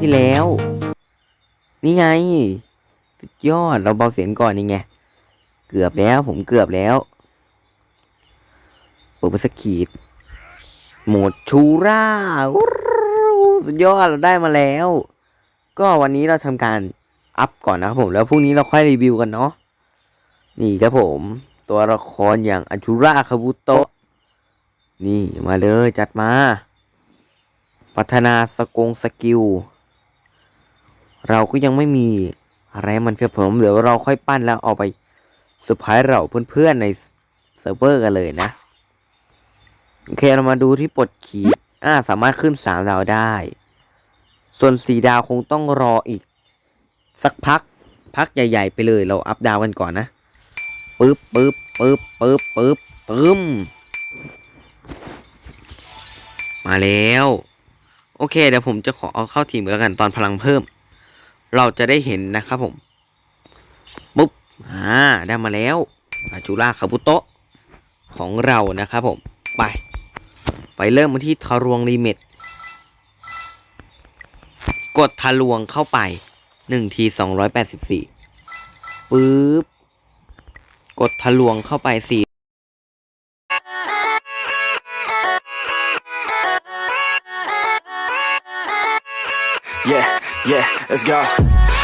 ที่แล้ว นี่ไง สุดยอดเราเบาเสียงก่อนนี่ไง เกือบแล้วผมเกือบแล้วเปิดไปสกขีดโหมดชูร่าสุดยอดเราได้มาแล้ว ก็วันนี้เราทำการอัพก่อนนะครับผมแล้วพรุ่งนี้เราค่อยรีวิวกันเนาะนี่ครับผม ตัวละครอย่างอัชูราคาบุโตะนี่มาเลยจัดมา พัฒนาสกงสกิล เราก็ยังไม่มีอะไรมันเพียบผมเดี๋ยวเราค่อยปั้นแล้วเอาไปเซอร์ไพรส์เราเพื่อนๆในเซิร์ฟเวอร์กันเลยนะ โอเคเรามาดูที่ปลดขีดอ่าสามารถขึ้นสามดาวได้ ส่วนสี่ดาวคงต้องรออีก สักพัก พักใหญ่ ๆ ไปเลยเราอัพดาวกันก่อนนะปึ๊บปึ๊บปึ๊บปึ๊บปึ๊บตึมมาแล้ว โอเค เดี๋ยวผมจะขอเอาเข้าทีมกันแล้วกันตอนพลังเพิ่ม เราจะได้เห็นนะครับผมปุ๊บอ่าได้มาแล้วอาจูราคาบุโตะของเรานะครับผม ไป ไปเริ่มมาที่ทารวงรีเมทกดทะลวงเข้าไปหนึ่งทีสองร้อยแปดสิบสี่ปึ๊บ กดทะลวงเข้าไปสี่ Yeah, yeah, let's go.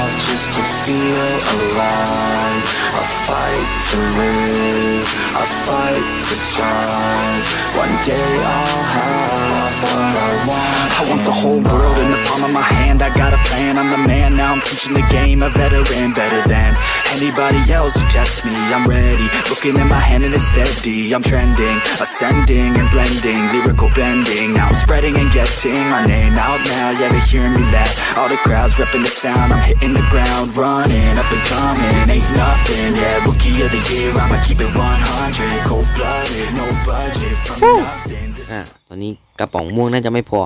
just to feel alive. I fight to live, I fight to strive. One day I'll have what I want. I want the whole world in the palm of my hand. I got a plan, I'm the man. Now I'm teaching the game, a veteran, better than anybody else who tests me. I'm ready, looking at my hand and it's steady. I'm trending, ascending and blending, lyrical bending. Now I'm spreading and getting my name out now. Yeah, they hearing me laugh. All the crowds repping the sound. I'm hitting the ground, running up and coming. Ain't nothing, yeah. Rookie of the year, I'ma keep it 100. Cold blooded, no budget from nothing. to อะตอนนี้กระป๋องม่วงน่าจะไม่พอ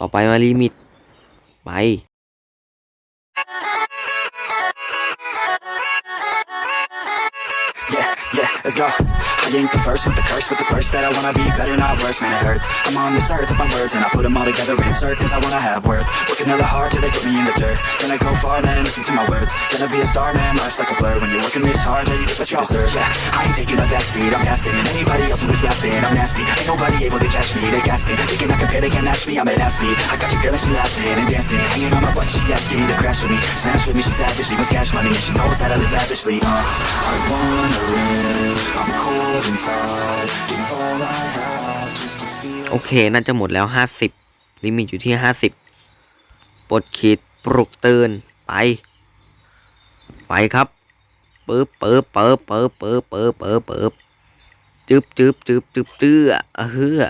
ต่อไปมาลิมิต ไป Yeah, yeah, let's go. I ain't the first with the curse, with the thirst that I wanna be better, not worse, man, it hurts. I'm on this earth with my words, and I put them all together, in insert, cause I wanna have worth. Working hella hard till they put me in the dirt. Gonna go far, man, listen to my words. Gonna be a star, man, life's like a blur. When you're working this hard, till you get what you deserve. Yeah, I ain't taking a backseat, I'm passing. And anybody else who is rapping, I'm nasty. Ain't nobody able to catch me, they gasping. They cannot compare, they can't match me, I'm at half speed. I got your girl and she laughing and dancing. Hanging on my butt, she asking to crash with me. Smash with me, she's savage, she wants cash money, and she knows that I live lavishly. Uh, I wanna live, I'm cold โอเคน่าจะหมดแล้วห้าสิบลิมิตอยู่ที่ห้าสิบปลดขีดปลุกตื่น ไป ไปครับปึ๊บปึ๊บปึ๊บปึ๊บปึ๊บปึ๊บปึ๊บปึ๊บจึบจึบจึบจึบเตื้อเฮือ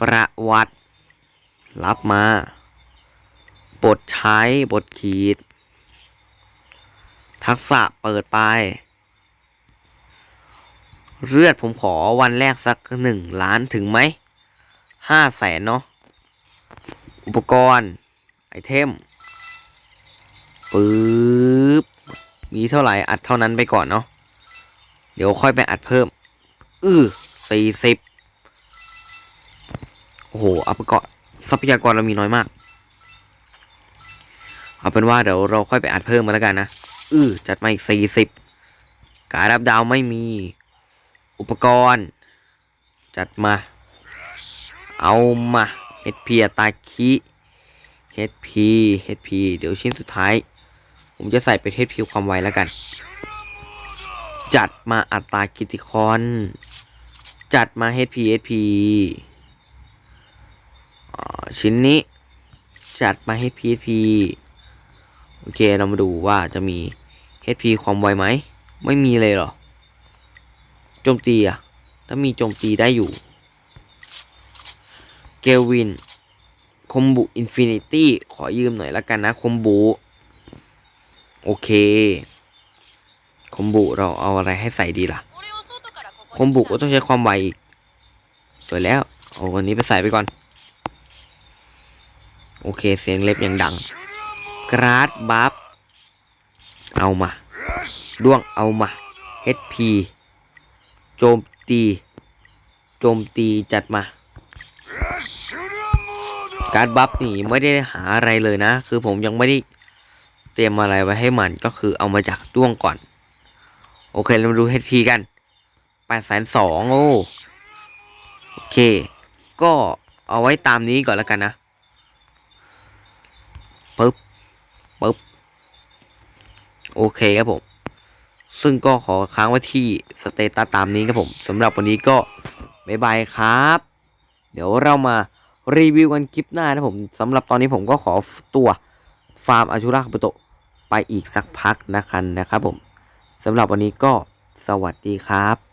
ประวัติ รับมา บทใช้บทขีด ทักษะเปิดไป เลือดผมขอวันแรกสักหนึ่งล้านถึงไหมห้าแสนเนาะอุปกรณ์ไอเทมปึ๊บมีเท่าไหร่อัดเท่านั้นไปก่อนเนาะเดี๋ยวค่อยไปอัดเพิ่ม อือสี่สิบโอ้โหอาไปก่อนทรัพยากรเรามีน้อยมาก เอาเป็นว่าเดี๋ยวเราค่อยไปอัดเพิ่มมาแล้วกันนะ อือจัดมาอีกสี่สิบการรับดาวไม่มี อุปกรณ์ จัดมา เอามาเฮดพีตาคิเฮดพีเฮดพีเดี๋ยวชิ้นสุดท้าย ผมจะใส่เป็นเฮดพีความไวแล้วกัน จัดมาอัตรากิติคอน จัดมา HP HP อ่าชิ้นนี้จัดมาให้ PHP โอเค เรามาดูว่าจะมี HP ความไวไหม ไม่มีเลยเหรอ จมตีอะถ้ามีโจมตีได้อยู่ เกลวิน คอมบุอินฟินิตี้ ขอยืมหน่อยละกันนะ คอมบุ โอเค คอมบุเราเอาอะไรให้ใส่ดีล่ะ คอมบุก็ต้องใช้ความไวอีกสวยแล้ว เอาวันนี้ไปใส่ไปก่อน โอเค เสียงเล็บอยังดัง กราดบัฟ เอามา ด้วงเอามา HP โจมตี โจมตีจัดมา การบัฟนี่ไม่ได้หาอะไรเลยนะ คือผมยังไม่ได้เตรียมอะไรไว้ให้มันก็คือเอามาจากด้วงก่อน โอเคเรามาดู HP กันแปดแสนสองโอ้โอเค ก็เอาไว้ตามนี้ก่อนแล้วกันนะปึ๊บปึ๊บโอเคครับผม ซึ่งก็ขอค้างไว้ที่สเตตัสตามนี้ครับผมสำหรับวันนี้ก็บ๊ายบายครับ เดี๋ยวเรามารีวิวกันคลิปหน้านะผมสำหรับตอนนี้ผมก็ขอตัวฟาร์มอาชุราคาโตะไปอีกสักพักนะครับนะครับผมสำหรับวันนี้ก็สวัสดีครับ